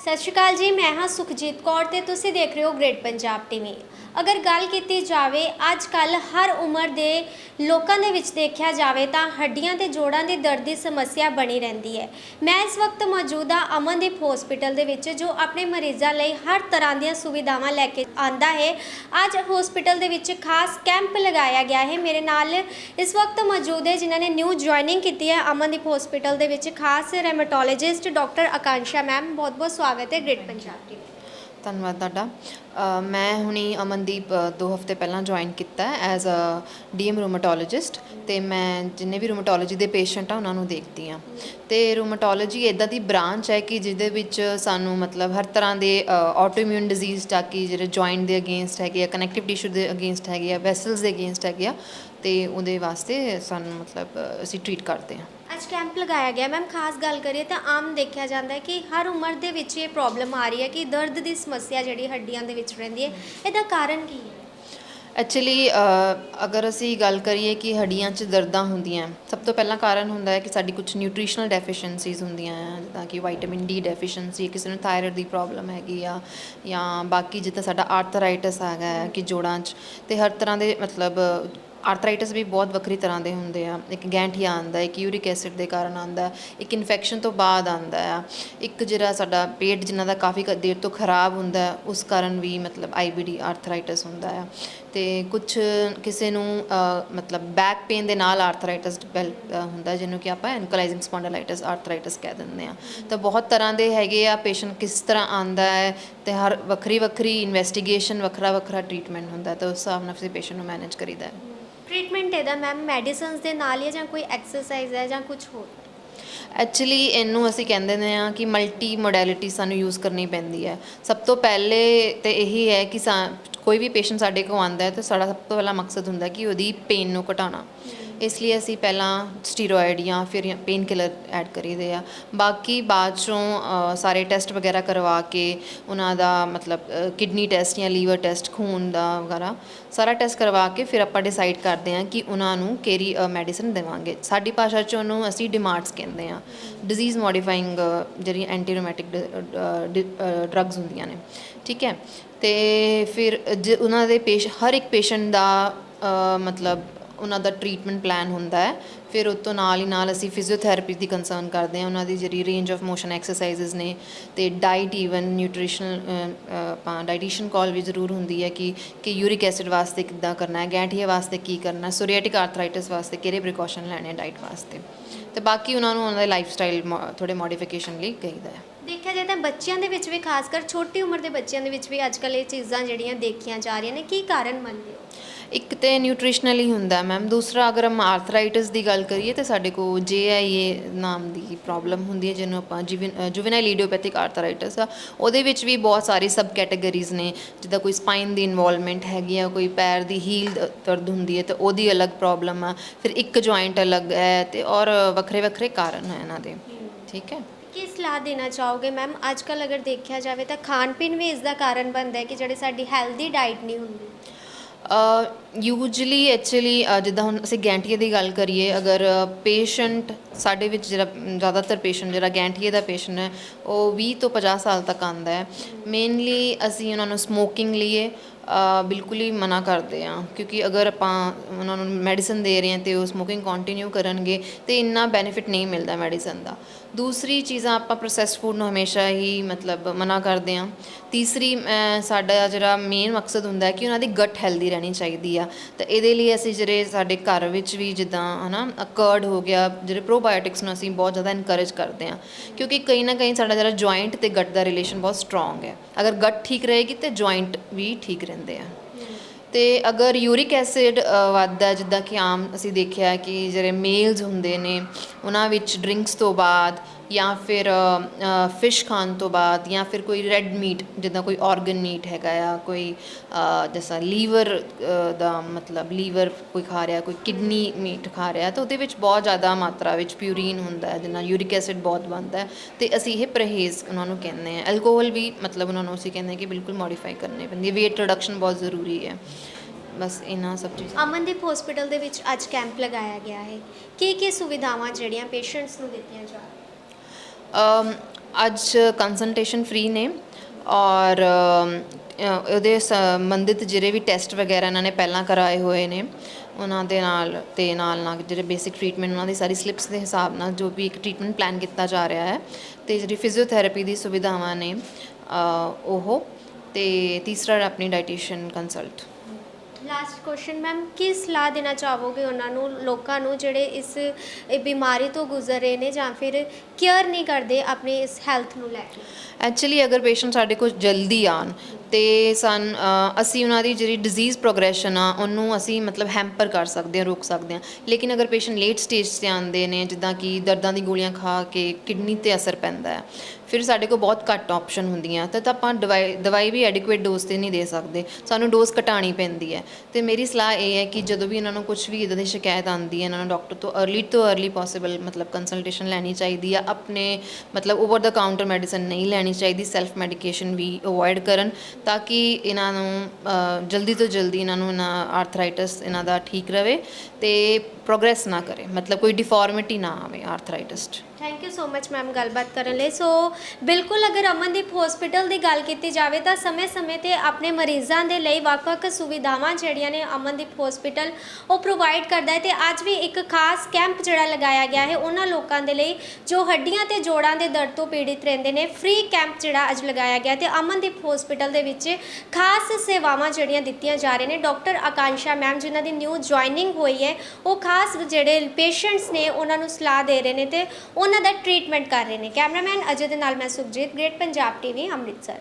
ਸਤਿ ਸ਼੍ਰੀ ਅਕਾਲ ਜੀ, ਮੈਂ ਹਾਂ ਸੁਖਜੀਤ ਕੌਰ ਤੇ ਤੁਸੀਂ ਦੇਖ ਰਹੇ ਹੋ ਗ੍ਰੇਟ ਪੰਜਾਬ ਟੀਵੀ। ਅਗਰ ਗੱਲ ਕੀਤੀ ਜਾਵੇ, ਅੱਜ ਕੱਲ ਹਰ ਉਮਰ ਦੇ ਲੋਕਾਂ ਦੇ ਵਿੱਚ ਦੇਖਿਆ ਜਾਵੇ ਤਾਂ ਹੱਡੀਆਂ ਤੇ ਜੋੜਾਂ ਦੀ ਦਰਦ ਦੀ ਸਮੱਸਿਆ ਬਣੀ ਰਹਿੰਦੀ ਹੈ। ਮੈਂ ਇਸ ਵਕਤ ਮੌਜੂਦ ਹਾਂ ਅਮਨਦੀਪ ਹਸਪੀਟਲ ਦੇ ਵਿੱਚ, ਜੋ ਆਪਣੇ ਮਰੀਜ਼ਾਂ ਲਈ ਹਰ ਤਰ੍ਹਾਂ ਦੀਆਂ ਸੁਵਿਧਾਵਾਂ ਲੈ ਕੇ ਆਂਦਾ ਹੈ। ਅੱਜ ਹਸਪੀਟਲ ਦੇ ਵਿੱਚ ਖਾਸ ਕੈਂਪ ਲਗਾਇਆ ਗਿਆ ਹੈ। ਮੇਰੇ ਨਾਲ ਇਸ ਵਕਤ ਮੌਜੂਦ ਹੈ ਜਿਨ੍ਹਾਂ ਨੇ ਨਿਊ ਜੁਆਇਨਿੰਗ ਕੀਤੀ ਹੈ ਅਮਨਦੀਪ ਹਸਪੀਟਲ ਦੇ ਵਿੱਚ, ਖਾਸ ਰੈਮਟੋਲੋਜਿਸਟ ਡਾਕਟਰ ਆਕਾਂਸ਼ਾ ਮੈਮ ਬਹੁਤ ਬਹੁਤ ਸਵਾਗਤ ਹੈ ਗ੍ਰੇਟ ਪੰਜਾਬ ਟੀਵੀ ਧੰਨਵਾਦ ਤੁਹਾਡਾ। ਮੈਂ ਹੁਣੀ ਅਮਨਦੀਪ ਦੋ ਹਫ਼ਤੇ ਪਹਿਲਾਂ ਜੁਆਇਨ ਕੀਤਾ ਐਜ਼ ਅ ਡੀਐਮ ਰੂਮਟੋਲੋਜਿਸਟ ਤੇ ਮੈਂ ਜਿੰਨੇ ਵੀ ਰੂਮਟੋਲੋਜੀ ਦੇ ਪੇਸ਼ੈਂਟ ਆ ਉਹਨਾਂ ਨੂੰ ਦੇਖਦੀ ਆ ਤੇ ਰੂਮਟੋਲੋਜੀ ਇਦਾਂ ਦੀ ਬ੍ਰਾਂਚ ਹੈ ਕਿ ਜਿਹਦੇ ਵਿੱਚ ਸਾਨੂੰ ਮਤਲਬ ਹਰ ਤਰ੍ਹਾਂ ਦੇ ਆਟੋਇਮਿਊਨ ਡਿਜ਼ੀਜ਼ ਤਾਂ ਕਿ ਜਿਹੜੇ ਜੁਆਇੰਟ ਦੇ ਅਗੇਂਸਟ ਹੈਗੇ ਆ ਕਨੈਕਟਿਵ ਟਿਸ਼ੂ ਦੇ ਅਗੇਂਸਟ ਹੈਗੇ ਆ ਵੈਸਲਸ ਦੇ ਅਗੇਂਸਟ ਹੈਗੇ ਆ ਤੇ ਉਹਦੇ ਵਾਸਤੇ ਸਾਨੂੰ ਮਤਲਬ ਅਸੀਂ ਟ੍ਰੀਟ ਕਰਦੇ ਆ ਅੱਜ ਕੈਂਪ ਲਗਾਇਆ ਗਿਆ। ਮੈਮ ਖਾਸ ਗੱਲ ਕਰੀਏ ਤਾਂ ਆਮ ਦੇਖਿਆ ਜਾਂਦਾ ਹੈ ਕਿ ਹਰ ਉਮਰ ਦੇ ਵਿੱਚ ਇਹ ਪ੍ਰੋਬਲਮ ਆ ਰਹੀ ਹੈ ਕਿ ਦਰਦ ਦੀ ਸਮੱਸਿਆ ਜਿਹੜੀ ਹੱਡੀਆਂ ਦੇ ਵਿੱਚ ਰਹਿੰਦੀ ਹੈ। ਇਹਦਾ ਕਾਰਨ ਕੀ ਹੈ? ਐਕਚੁਅਲੀ ਅਗਰ ਅਸੀਂ ਗੱਲ ਕਰੀਏ ਕਿ ਹੱਡੀਆਂ 'ਚ ਦਰਦਾਂ ਹੁੰਦੀਆਂ ਸਭ ਤੋਂ ਪਹਿਲਾਂ ਕਾਰਨ ਹੁੰਦਾ ਹੈ ਕਿ ਸਾਡੀ ਕੁਝ ਨਿਊਟ੍ਰੀਸ਼ਨਲ ਡੈਫੀਸ਼ੀਐਂਸੀਜ਼ ਹੁੰਦੀਆਂ ਆ ਜਿੱਦਾਂ ਕਿ ਵਿਟਾਮਿਨ ਡੀ ਡੈਫੀਸ਼ੀਐਂਸੀ ਕਿਸੇ ਨੂੰ ਥਾਇਰਾਇਡ ਦੀ ਪ੍ਰੋਬਲਮ ਹੈਗੀ ਆ, ਜਾਂ ਬਾਕੀ ਜਿੱਦਾਂ ਸਾਡਾ ਆਰਥਰਾਈਟਸ ਹੈਗਾ ਕਿ ਜੋੜਾਂ 'ਚ, ਤੇ ਹਰ ਤਰ੍ਹਾਂ ਦੇ ਮਤਲਬ ਆਰਥਰਾਈਟਸ ਵੀ ਬਹੁਤ ਵੱਖਰੀ ਤਰ੍ਹਾਂ ਦੇ ਹੁੰਦੇ ਆ। ਇੱਕ ਗੈਂਠੀਆ ਆਂਦਾ ਇੱਕ ਯੂਰਿਕ ਐਸਿਡ ਦੇ ਕਾਰਨ ਆਂਦਾ ਇੱਕ ਇਨਫੈਕਸ਼ਨ ਤੋਂ ਬਾਅਦ ਆਂਦਾ ਆ ਇੱਕ ਜਿਹੜਾ ਸਾਡਾ ਪੇਟ ਜਿਨ੍ਹਾਂ ਦਾ ਕਾਫੀ ਕ- ਦੇਰ ਤੋਂ ਖਰਾਬ ਹੁੰਦਾ ਉਸ ਕਾਰਨ ਵੀ ਮਤਲਬ ਆਈਬੀਡੀ ਆਰਥਰਾਈਟਸ ਹੁੰਦਾ ਆ ਤੇ ਕੁਝ ਕਿਸੇ ਨੂੰ ਮਤਲਬ ਬੈਕ ਪੇਨ ਦੇ ਨਾਲ ਆਰਥਰਾਈਟਸ ਹੁੰਦਾ ਜਿਹਨੂੰ ਕਿ ਆਪਾਂ ਐਨਕਲਾਈਜ਼ਿੰਗ ਸਪੌਂਡਲਾਈਟਿਸ ਆਰਥਰਾਈਟਸ ਕਹਿ ਦਿੰਦੇ ਆ ਤਾਂ ਬਹੁਤ ਤਰ੍ਹਾਂ ਦੇ ਹੈਗੇ ਆ, ਪੇਸ਼ੈਂਟ ਕਿਸ ਤਰ੍ਹਾਂ ਆਂਦਾ ਹੈ ਤੇ ਹਰ ਵੱਖਰੀ ਵੱਖਰੀ ਇਨਵੈਸਟੀਗੇਸ਼ਨ ਵੱਖਰਾ ਵੱਖਰਾ ਟ੍ਰੀਟਮੈਂਟ ਹੁੰਦਾ ਤਾਂ ਉਸ ਹਿਸਾਬ ਨਾਲ ਫਿਰ ਪੇਸ਼ੈਂਟ ਨੂੰ ਮੈਨੇਜ ਕਰੀਦਾ ਹੈ। ਟ੍ਰੀਟਮੈਂਟ ਇਹਦਾ ਮੈਮ? ਮੈਡੀਸਿਨਸ ਦੇ ਨਾਲ ਹੀ ਜਾਂ ਕੋਈ ਐਕਸਰਸਾਈਜ਼ ਹੈ ਜਾਂ ਕੁਝ ਹੋਰ? ਐਕਚੁਅਲੀ ਇਹਨੂੰ ਅਸੀਂ ਕਹਿੰਦੇ ਨੇ ਆ ਕਿ ਮਲਟੀ ਮੋਡੈਲਿਟੀ ਸਾਨੂੰ ਯੂਜ਼ ਕਰਨੀ ਪੈਂਦੀ ਹੈ। ਸਭ ਤੋਂ ਪਹਿਲੇ ਤੇ ਇਹੀ ਹੈ ਕਿ ਸਾ- ਕੋਈ ਵੀ ਪੇਸ਼ੈਂਟ ਸਾਡੇ ਕੋਲ ਆਉਂਦਾ ਹੈ ਤਾਂ ਸਾਡਾ ਸਭ ਤੋਂ ਪਹਿਲਾ ਮਕਸਦ ਹੁੰਦਾ ਕਿ ਉਹਦੀ ਪੇਨ ਨੂੰ ਘਟਾਉਣਾ। ਇਸ ਲਈ ਅਸੀਂ ਪਹਿਲਾਂ ਸਟੀਰੋਇਡ ਜਾਂ ਫਿਰ ਪੇਨ ਕਿਲਰ ਐਡ ਕਰੀਦੇ ਆ। ਬਾਕੀ ਬਾਅਦ ਚੋਂ ਸਾਰੇ ਟੈਸਟ ਵਗੈਰਾ ਕਰਵਾ ਕੇ ਉਹਨਾਂ ਦਾ ਮਤਲਬ ਕਿਡਨੀ ਟੈਸਟ ਜਾਂ ਲੀਵਰ ਟੈਸਟ ਖੂਨ ਦਾ ਵਗੈਰਾ, ਸਾਰਾ ਟੈਸਟ ਕਰਵਾ ਕੇ ਫਿਰ ਆਪਾਂ ਡਿਸਾਈਡ ਕਰਦੇ ਹਾਂ ਕਿ ਉਹਨਾਂ ਨੂੰ ਕਿਹੜੀ ਮੈਡੀਸਨ ਦੇਵਾਂਗੇ। ਸਾਡੀ ਭਾਸ਼ਾ 'ਚ ਉਹਨੂੰ ਅਸੀਂ ਡਿਮਾਰਟਸ ਕਹਿੰਦੇ ਆ ਡਿਜ਼ੀਜ਼ ਮੋਡੀਫਾਈਂਗ ਜਿਹੜੀ ਐਂਟੀ ਰੋਮੈਟਿਕ ਡਰੱਗਸ ਹੁੰਦੀਆਂ ਨੇ। ਠੀਕ ਹੈ? ਤੇ ਫਿਰ, ਜ- ਉਹਨਾਂ ਦੇ ਪੇਸ਼, ਹਰ ਇੱਕ ਪੇਸ਼ੈਂਟ ਦਾ ਮਤਲਬ ਉਹਨਾਂ ਦਾ ਟਰੀਟਮੈਂਟ ਪਲਾਨ ਹੁੰਦਾ ਹੈ। ਫਿਰ ਉਸ ਤੋਂ ਨਾਲ ਹੀ ਨਾਲ ਅਸੀਂ ਫਿਜ਼ੀਓਥੈਰੇਪੀ ਦੀ ਕੰਸਰਨ ਕਰਦੇ ਹਾਂ। ਉਹਨਾਂ ਦੀ ਜਿਹੜੀ ਰੇਂਜ ਆਫ ਮੋਸ਼ਨ ਐਕਸਰਸਾਈਜ਼ਸ ਨੇ ਤੇ ਡਾਈਟ ਈਵਨ ਨਿਊਟ੍ਰੀਸ਼ਨਲ ਆਪਾਂ ਡਾਈਟੀਸ਼ੀਅਨ ਕਾਲ ਵੀ ਜ਼ਰੂਰ ਹੁੰਦੀ ਹੈ ਕਿ ਕਿ ਯੂਰਿਕ ਐਸਿਡ ਵਾਸਤੇ ਕਿੱਦਾਂ ਕਰਨਾ ਹੈ, ਗੈਂਠੀਆ ਵਾਸਤੇ ਕੀ ਕਰਨਾ ਹੈ ਸੋਰੀਆਟਿਕ ਆਰਥਰਾਈਟਿਸ ਵਾਸਤੇ ਕਿਹੜੇ ਪ੍ਰੀਕਾਸ਼ਨ ਲੈਣੇ ਡਾਈਟ ਵਾਸਤੇ। ਤੇ ਬਾਕੀ ਉਹਨਾਂ ਨੂੰ ਉਹਨਾਂ ਦੇ ਲਾਈਫ ਸਟਾਈਲ ਥੋੜੇ ਮੋਡੀਫਿਕੇਸ਼ਨ ਲਈ ਕਹੀਦਾ ਹੈ। ਦੇਖਿਆ ਜਾਏ ਤਾਂ ਬੱਚਿਆਂ ਦੇ ਵਿੱਚ ਵੀ, ਖਾਸ ਕਰ ਛੋਟੀ ਉਮਰ ਦੇ ਬੱਚਿਆਂ ਦੇ ਵਿੱਚ ਵੀ ਅੱਜ ਕੱਲ੍ਹ ਇਹ ਚੀਜ਼ਾਂ ਜਿਹੜੀਆਂ ਦੇਖੀਆਂ ਜਾ ਰਹੀਆਂ ਨੇ, ਕੀ ਕਾਰਨ ਮੰਨਦੇ ਹੋ? ਇੱਕ ਤੇ ਹੀ ਹੁੰਦਾ ਮੈਮ ਦੂਸਰਾ, ਅਗਰ ਹਮ ਆਰਥਰਾਈਟਿਸ ਦੀ ਗੱਲ ਕਰੀਏ ਤੇ ਸਾਡੇ ਕੋ JIA ਨਾਮ ਦੀ ਪ੍ਰੋਬਲਮ ਹੁੰਦੀ ਹੈ, ਜਿਹਨੂੰ ਆਪਾਂ ਜੁਵੈਨਾਈਲ ਇਡੀਓਪੈਥਿਕ ਆਰਥਰਾਈਟਿਸ ਆ। ਉਹਦੇ ਵਿੱਚ ਵੀ ਬਹੁਤ ਸਾਰੀ ਸਬ ਕੈਟਾਗਰੀਜ਼ ਨੇ, ਜਿੱਦਾਂ ਕੋਈ ਸਪਾਈਨ ਦੀ ਇਨਵੋਲਵਮੈਂਟ ਹੈਗੀ ਆ, ਕੋਈ ਪੈਰ ਦੀ ਹੀਲ ਦਰਦ ਹੁੰਦੀ ਹੈ, ਤੇ ਉਹਦੀ ਅਲੱਗ ਪ੍ਰੋਬਲਮ ਆ। ਫਿਰ ਇੱਕ ਜੁਆਇੰਟ ਅਲੱਗ ਹੈ ਤੇ ਔਰ ਵੱਖਰੇ ਵੱਖਰੇ ਕਾਰਨ ਹੈ ਇਹਨਾਂ ਦੇ। ਠੀਕ ਹੈ? ਕੀ ਸਲਾਹ ਦੇਣਾ ਚਾਹੋਗੇ ਮੈਮ ਅੱਜ ਕੱਲ੍ਹ ਅਗਰ ਦੇਖਿਆ ਜਾਵੇ ਤਾਂ ਖਾਣ ਪੀਣ ਵੀ ਇਸ ਦਾ ਕਾਰਨ ਬਣਦਾ ਹੈ ਕਿ ਜਿਹੜੇ ਸਾਡੀ ਹੈਲਦੀ ਡਾਈਟ ਨਹੀਂ ਹੁੰਦੀ। ਯੂਜਲੀ ਐਕਚੁਅਲੀ ਜਿੱਦਾਂ ਹੁਣ ਅਸੀਂ ਗੈਂਠੀਏ ਦੀ ਗੱਲ ਕਰੀਏ ਅਗਰ ਪੇਸ਼ੈਂਟ ਸਾਡੇ ਵਿੱਚ ਜਿਹੜਾ, ਜ਼ਿਆਦਾਤਰ ਪੇਸ਼ੈਂਟ ਜਿਹੜਾ ਗੈਂਠੀਏ ਦਾ ਪੇਸ਼ੈਂਟ ਹੈ, ਉਹ 20 ਤੋਂ 50 ਸਾਲ ਤੱਕ ਆਂਦਾ ਹੈ। ਮੇਨਲੀ ਅਸੀਂ ਉਹਨਾਂ ਨੂੰ ਸਮੋਕਿੰਗ ਲਈ ਬਿਲਕੁਲ ਹੀ ਮਨਾ ਕਰਦੇ ਆ ਕਿਉਂਕਿ ਅਗਰ ਆਪਾਂ ਉਹਨਾਂ ਨੂੰ ਮੈਡੀਸਨ ਦੇ ਰਹੇ ਹਾਂ ਤੇ ਉਹ ਸਮੋਕਿੰਗ ਕੰਟੀਨਿਊ ਕਰਨਗੇ, ਤੇ ਇੰਨਾ ਬੈਨੀਫਿਟ ਨਹੀਂ ਮਿਲਦਾ ਮੈਡੀਸਨ ਦਾ। ਦੂਸਰੀ ਚੀਜ਼ਾਂ ਆਪਾਂ ਪ੍ਰੋਸੈਸਡ ਫੂਡ ਨੂੰ ਹਮੇਸ਼ਾ ਹੀ ਮਤਲਬ ਮਨਾ ਕਰਦੇ ਆ ਤੀਸਰੀ ਸਾਡਾ ਜਿਹੜਾ ਮੇਨ ਮਕਸਦ ਹੁੰਦਾ ਹੈ ਕਿ ਉਹਨਾਂ ਦੀ ਗਟ ਹੈਲਦੀ ਰਹਿਣੀ ਚਾਹੀਦੀ ਆ। ਤਾਂ ਇਹਦੇ ਲਈ ਅਸੀਂ ਜਿਹੜੇ ਸਾਡੇ ਘਰ ਵਿੱਚ ਵੀ ਜਿੱਦਾਂ ਹਨਾ ਕਰਡ ਹੋ ਗਿਆ, ਜਿਹੜੇ ਪ੍ਰੋਬਾਇਓਟਿਕਸ ਨੂੰ ਅਸੀਂ ਬਹੁਤ ਜ਼ਿਆਦਾ ਇਨਕਰੇਜ ਕਰਦੇ ਹਾਂ, ਕਿਉਂਕਿ ਕਈ ਨਾ ਕਈ ਸਾਡਾ ਜਿਹੜਾ ਜੁਆਇੰਟ ਤੇ ਗੱਟ ਦਾ ਰਿਲੇਸ਼ਨ ਬਹੁਤ ਸਟਰੋਂਗ ਹੈ। ਅਗਰ ਗੱਟ ਠੀਕ ਰਹੇਗੀ ਤੇ ਜੁਆਇੰਟ ਵੀ ਠੀਕ ਰਹਿੰਦੇ ਆ। ਤੇ ਅਗਰ ਯੂਰਿਕ ਐਸਿਡ ਵੱਧਦਾ ਜਿੱਦਾਂ ਕਿ ਆਮ ਅਸੀਂ ਦੇਖਿਆ ਕਿ ਜਿਹੜੇ ਮੇਲਸ ਹੁੰਦੇ ਨੇ, ਉਹਨਾਂ ਵਿੱਚ ਡਰਿੰਕਸ ਤੋਂ ਬਾਅਦ ਜਾਂ ਫਿਰ ਫਿਸ਼ ਖਾਣ ਤੋਂ ਬਾਅਦ ਜਾਂ ਫਿਰ ਕੋਈ ਰੈੱਡ ਮੀਟ ਜਿੱਦਾਂ ਕੋਈ ਆਰਗਨ ਮੀਟ ਹੈਗਾ ਆ ਕੋਈ ਅ, ਜਿਸਾ ਲੀਵਰ ਦਾ ਮਤਲਬ ਲੀਵਰ ਕੋਈ ਖਾ ਰਿਹਾ ਕੋਈ ਕਿਡਨੀ ਮੀਟ ਖਾ ਰਿਹਾ ਤਾਂ ਉਹਦੇ ਵਿੱਚ ਬਹੁਤ ਜ਼ਿਆਦਾ ਮਾਤਰਾ ਵਿੱਚ ਪਿਊਰੀਨ ਹੁੰਦਾ ਹੈ ਜਿਹਨਾਂ ਯੂਰਿਕ ਐਸਿਡ ਬਹੁਤ ਬਣਦਾ ਹੈ ਤੇ ਅਸੀਂ ਇਹ ਪਰਹੇਜ਼ ਉਹਨਾਂ ਨੂੰ ਕਹਿੰਦੇ ਆ ਐਲਕੋਹਲ ਵੀ ਮਤਲਬ ਉਹਨਾਂ ਨੂੰ ਅਸੀਂ ਕਹਿੰਦੇ ਹਾਂ ਕਿ ਬਿਲਕੁਲ ਮੋਡੀਫਾਈ ਕਰਨੀ ਪੈਂਦੀ ਹੈ weight ਰਿਡਕਸ਼ਨ ਬਹੁਤ ਜ਼ਰੂਰੀ ਹੈ। ਬਸ ਇਹਨਾਂ ਸਭ ਚੀਜ਼ਾਂ। ਅਮਨਦੀਪ ਹਸਪੀਟਲ ਦੇ ਵਿੱਚ ਅੱਜ ਕੈਂਪ ਲਗਾਇਆ ਗਿਆ ਹੈ। ਕੀ ਕੀ ਸੁਵਿਧਾਵਾਂ ਜਿਹੜੀਆਂ ਪੇਸ਼ੈਂਟਸ ਨੂੰ ਦਿੱਤੀਆਂ ਜਾ ਰਹੀਆਂ? ਅੱਜ ਕੰਸਲਟੇਸ਼ਨ ਫ੍ਰੀ ਨੇ ਔਰ ਅਮ, ਉਹਦੇ ਸੰਬੰਧਿਤ ਜਿਹੜੇ ਵੀ ਟੈਸਟ ਵਗੈਰਾ ਇਹਨਾਂ ਨੇ ਪਹਿਲਾਂ ਕਰਾਏ ਹੋਏ ਨੇ ਉਹਨਾਂ ਦੇ ਨਾਲ ਤੇ ਨਾਲ ਨਾਲ ਜਿਹੜੇ ਬੇਸਿਕ ਟ੍ਰੀਟਮੈਂਟ ਉਹਨਾਂ ਦੀ ਸਾਰੀ ਸਲਿੱਪਸ ਦੇ ਹਿਸਾਬ ਨਾਲ ਜੋ ਵੀ ਇੱਕ ਟ੍ਰੀਟਮੈਂਟ ਪਲਾਨ ਕੀਤਾ ਜਾ ਰਿਹਾ ਹੈ ਤੇ ਜਿਹੜੀ ਫਿਜ਼ੀਓਥੈਰੇਪੀ ਦੀ ਸੁਵਿਧਾਵਾਂ ਨੇ ਉਹ ਤੇ ਤੀਸਰਾ ਆਪਣੀ dietitian consult last question ma'am ਕੀ ਸਲਾਹ ਦੇਣਾ ਚਾਹੋਗੇ ਉਹਨਾਂ ਨੂੰ, ਲੋਕਾਂ ਨੂੰ ਜਿਹੜੇ ਇਸ ਬਿਮਾਰੀ ਤੋਂ ਗੁਜ਼ਰ ਰਹੇ ਨੇ ਜਾਂ ਫਿਰ ਕੇਅਰ ਨਹੀਂ ਕਰਦੇ ਆਪਣੀ ਇਸ ਹੈਲਥ ਨੂੰ ਲੈ ਕੇ? ਐਕਚੁਅਲੀ ਅਗਰ ਪੇਸ਼ੈਂਟ ਸਾਡੇ ਕੋਲ ਜਲਦੀ ਆਣ ਤੇ ਸਨ ਅਸੀਂ ਉਹਨਾਂ ਦੀ ਜਿਹੜੀ ਡਿਜ਼ੀਜ਼ ਪ੍ਰੋਗਰੈਸ਼ਨ ਆ, ਉਹਨੂੰ ਅਸੀਂ ਮਤਲਬ ਹੈਂਪਰ ਕਰ ਸਕਦੇ ਹਾਂ, ਰੋਕ ਸਕਦੇ ਹਾਂ। ਲੇਕਿਨ ਅਗਰ ਪੇਸ਼ੈਂਟ ਲੇਟ ਸਟੇਜ ਤੇ ਆਉਂਦੇ ਨੇ, ਜਿੱਦਾਂ ਕਿ ਦਰਦਾਂ ਦੀ ਗੋਲੀਆਂ ਖਾ ਕੇ ਕਿਡਨੀ ਤੇ ਅਸਰ ਪੈਂਦਾ ਹੈ, ਫਿਰ ਸਾਡੇ ਕੋਲ ਬਹੁਤ ਘੱਟ ਆਪਸ਼ਨ ਹੁੰਦੀਆਂ। ਤਾਂ ਤਾਂ ਆਪਾਂ ਦਵਾਈ ਦਵਾਈ ਵੀ ਐਡਿਕੁਏਟ ਡੋਜ਼ ਤੇ ਨਹੀਂ ਦੇ ਸਕਦੇ। ਸਾਨੂੰ ਡੋਜ਼ ਘਟਾਣੀ ਪੈਂਦੀ ਹੈ। ਤੇ ਮੇਰੀ ਸਲਾਹ ਇਹ ਹੈ ਕਿ ਜਦੋਂ ਵੀ ਇਹਨਾਂ ਨੂੰ ਕੁਝ ਵੀ ਇਦਾਂ ਦੀ ਸ਼ਿਕਾਇਤ ਆਉਂਦੀ ਹੈ, ਇਹਨਾਂ ਨੂੰ ਡਾਕਟਰ ਤੋਂ ਅਰਲੀ ਤੋਂ ਅਰਲੀ ਪੋਸੀਬਲ ਮਤਲਬ ਕੰਸਲਟੇਸ਼ਨ ਲੈਣੀ ਚਾਹੀਦੀ ਹੈ ਆਪਣੇ ਮਤਲਬ ਓਵਰ ਦਾ ਕਾਊਂਟਰ ਮੈਡੀਸਨ ਨਹੀਂ ਲੈਣੀ ਚਾਹੀਦੀ। ਸੈਲਫ ਮੈਡੀਕੇਸ਼ਨ ਵੀ ਅਵੋਇਡ ਕਰਨ। ਤਾਂ ਕਿ ਇਹਨਾਂ ਨੂੰ ਜਲਦੀ ਤੋਂ ਜਲਦੀ ਇਹਨਾਂ ਨੂੰ ਇਹਨਾਂ ਆਰਥਰਾਈਟਿਸ ਇਹਨਾਂ ਦਾ ਠੀਕ ਰਵੇ ਤੇ ਪ੍ਰੋਗਰੈਸ ਨਾ ਕਰੇ। ਮਤਲਬ ਕੋਈ ਡਿਫਾਰਮਿਟੀ ਨਾ ਆਵੇ ਆਰਥਰਾਈਟਸ 'ਚ। Thank you so much ma'am ਗੱਲਬਾਤ ਕਰਨ ਲਈ। ਸੋ ਬਿਲਕੁਲ ਅਗਰ ਅਮਨਦੀਪ ਹਸਪੀਟਲ ਦੀ ਗੱਲ ਕੀਤੀ ਜਾਵੇ ਤਾਂ ਸਮੇਂ-ਸਮੇਂ ਤੇ ਆਪਣੇ ਮਰੀਜ਼ਾਂ ਦੇ ਲਈ ਵੱਖ-ਵੱਖ ਸੁਵਿਧਾਵਾਂ ਜਿਹੜੀਆਂ ਨੇ ਅਮਨਦੀਪ ਹਸਪੀਟਲ ਉਹ ਪ੍ਰੋਵਾਈਡ ਕਰਦਾ ਹੈ ਤੇ ਅੱਜ ਵੀ ਇੱਕ ਖਾਸ ਕੈਂਪ ਜਿਹੜਾ ਲਗਾਇਆ ਗਿਆ ਹੈ, ਉਹਨਾਂ ਲੋਕਾਂ ਦੇ ਲਈ ਜੋ ਹੱਡੀਆਂ ਤੇ ਜੋੜਾਂ ਦੇ ਦਰਦ ਤੋਂ ਪੀੜਿਤ ਰਹਿੰਦੇ ਨੇ ਫ੍ਰੀ ਕੈਂਪ ਜਿਹੜਾ ਅੱਜ ਲਗਾਇਆ ਗਿਆ ਤੇ ਅਮਨਦੀਪ ਹਸਪੀਟਲ ਦੇ ਵਿੱਚ ਖਾਸ ਸੇਵਾਵਾਂ ਜਿਹੜੀਆਂ ਦਿੱਤੀਆਂ ਜਾ ਰਹੀਆਂ ਨੇ। ਡਾਕਟਰ ਆਕਾਂਸ਼ਾ ਮੈਮ ਜਿਨ੍ਹਾਂ ਦੀ ਨਿਊ ਜੁਆਇਨਿੰਗ ਹੋਈ ਹੈ, ਉਹ ਖਾਸ ਜਿਹੜੇ ਪੇਸ਼ੈਂਟਸ ਨੇ, ਉਹਨਾਂ ਨੂੰ ਸਲਾਹ ਦੇ ਰਹੇ ਨੇ ਤੇ ਉਹਨਾਂ ਦਾ ਟ੍ਰੀਟਮੈਂਟ ਕਰ ਰਹੇ ਨੇ। ਕੈਮਰਾਮੈਨ ਅਜੇ ਦੇ ਨਾਲ ਮੈਂ ਸੁਖਜੀਤ ਗ੍ਰੇਟ ਪੰਜਾਬ ਟੀਵੀ ਅੰਮ੍ਰਿਤਸਰ।